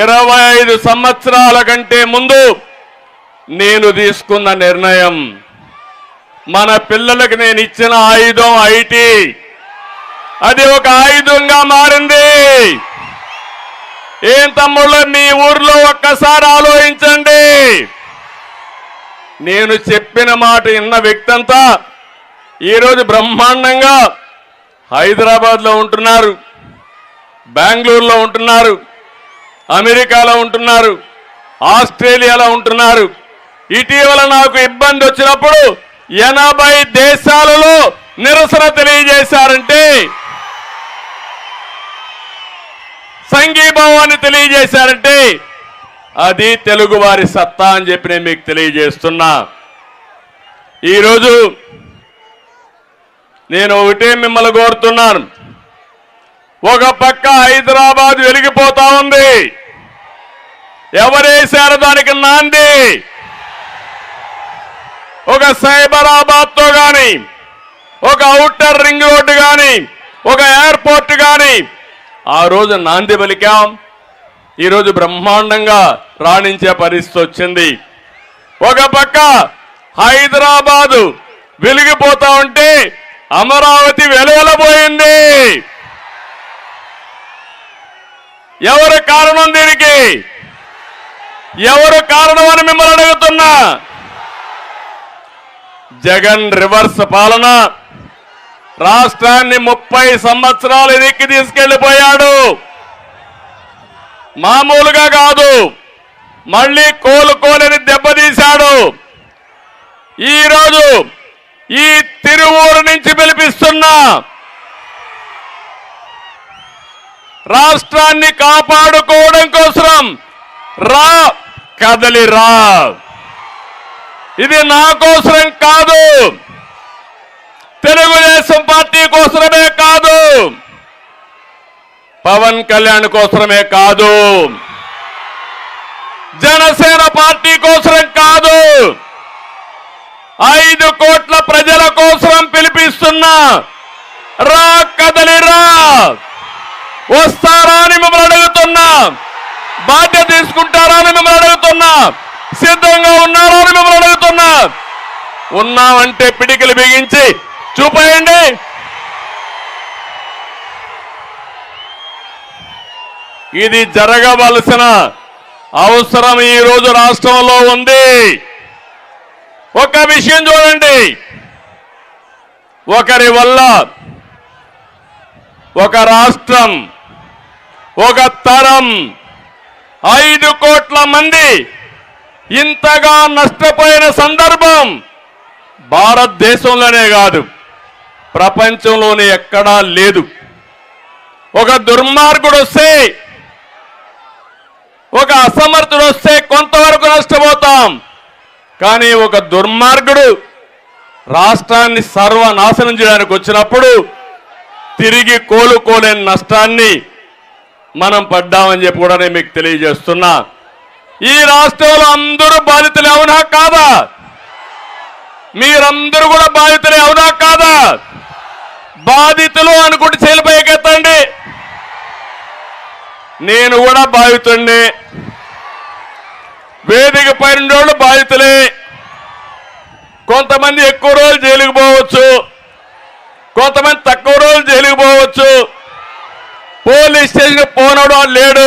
ఇరవై ఐదు సంవత్సరాల కంటే ముందు నేను తీసుకున్న నిర్ణయం. మన పిల్లలకు నేను ఇచ్చిన ఆయుధం ఐటీ. అది ఒక ఆయుధంగా మారింది. ఏం తమ్ముళ్ళు మీ ఊర్లో ఒక్కసారి ఆలోచించండి. నేను చెప్పిన మాట విన్న వ్యక్తి అంతా ఈరోజు బ్రహ్మాండంగా హైదరాబాద్లో ఉంటున్నారు బెంగళూరులో ఉంటున్నారు. అమెరికాలో ఉంటున్నారు ఆస్ట్రేలియాలో ఉంటున్నారు. ఇటీవల నాకు ఇబ్బంది వచ్చినప్పుడు ఎనభై దేశాలలో నిరసన తెలియజేశారంటే సంఘీభావాన్ని తెలియజేశారంటే అది తెలుగువారి సత్తా అని చెప్పి నేను మీకు తెలియజేస్తున్నా. ఈరోజు నేను ఒకటే మిమ్మల్ని కోరుతున్నాను. ఒక పక్క హైదరాబాద్ వెలిగిపోతా ఉంది. ఎవరేశారు దానికి నాంది? ఒక సైబరాబాద్తో గాని ఒక అవుటర్ రింగ్ రోడ్డు గాని ఒక ఎయిర్పోర్ట్ గాని ఆ రోజు నాంది పలికాం ఈరోజు బ్రహ్మాండంగా రాణించే పరిస్థితి వచ్చింది. ఒక పక్క హైదరాబాదు వెలిగిపోతా ఉంటే అమరావతి వెలువలబోయింది. ఎవరు కారణం దీనికి? ఎవరు కారణం అని మిమ్మల్ని అడుగుతున్నా? జగన్ రివర్స్ పాలన. రాష్ట్రాన్ని ముప్పై సంవత్సరాలు ఎదిక్కి తీసుకెళ్ళిపోయాడు మామూలుగా కాదు. మళ్ళీ కోలుకోలేని దెబ్బతీశాడు. ఈరోజు ఈ తిరువూరు నుంచి పిలిపిస్తున్నా రాష్ట్రాన్ని కాపాడుకోవడం కోసం రా కదలిరా ఇది నా కోసరం కాదు. తెలుగుదేశం పార్టీ కోసమే కాదు. పవన్ కళ్యాణ్ కోసమే కాదు. జనసేన పార్టీ కోసరం కాదు. ఐదు కోట్ల ప్రజల కోసం పిలిపిస్తున్నా రా కదలిరా వస్తారా అని మిమ్మల్ని అడుగుతున్నా. బాధ్యత తీసుకుంటారా అని మిమ్మల్ని అడుగుతున్నా. సిద్ధంగా ఉన్నారా అని మిమ్మల్ని అడుగుతున్నా. ఉన్నామంటే పిడికిలు బిగించి చూపేయండి. ఇది జరగవలసిన అవసరం ఈ రోజు రాష్ట్రంలో ఉంది. ఒక విషయం చూడండి. ఒకరి వల్ల ఒక రాష్ట్రం ఒక తరం ఐదు కోట్ల మంది ఇంతగా నష్టపోయిన సందర్భం భారతదేశంలోనే కాదు ప్రపంచంలోనే ఎక్కడా లేదు. ఒక దుర్మార్గుడు వస్తే ఒక అసమర్థుడు వస్తే కొంతవరకు నష్టపోతాం. కానీ ఒక దుర్మార్గుడు రాష్ట్రాన్ని సర్వనాశనం చేయడానికి వచ్చినప్పుడు తిరిగి కోలుకోలేని నష్టాన్ని మనం పడ్డామని చెప్పి కూడా నేను మీకు తెలియజేస్తున్నా. ఈ రాష్ట్రంలో అందరూ బాధితులే అవునా కాదా? మీరందరూ కూడా బాధితులే అవునా కాదా? బాధితులు అనుకుంటే చేలిపైకెత్తండి నేను కూడా బాధితుండే వేదిక పైన రోజులు బాధితులే. కొంతమంది ఎక్కువ రోజులు జైలుకు పోవచ్చు. కొంతమంది తక్కువ రోజులు జైలుకు పోవచ్చు. పోలీస్ స్టేషన్ పోనడం లేడు?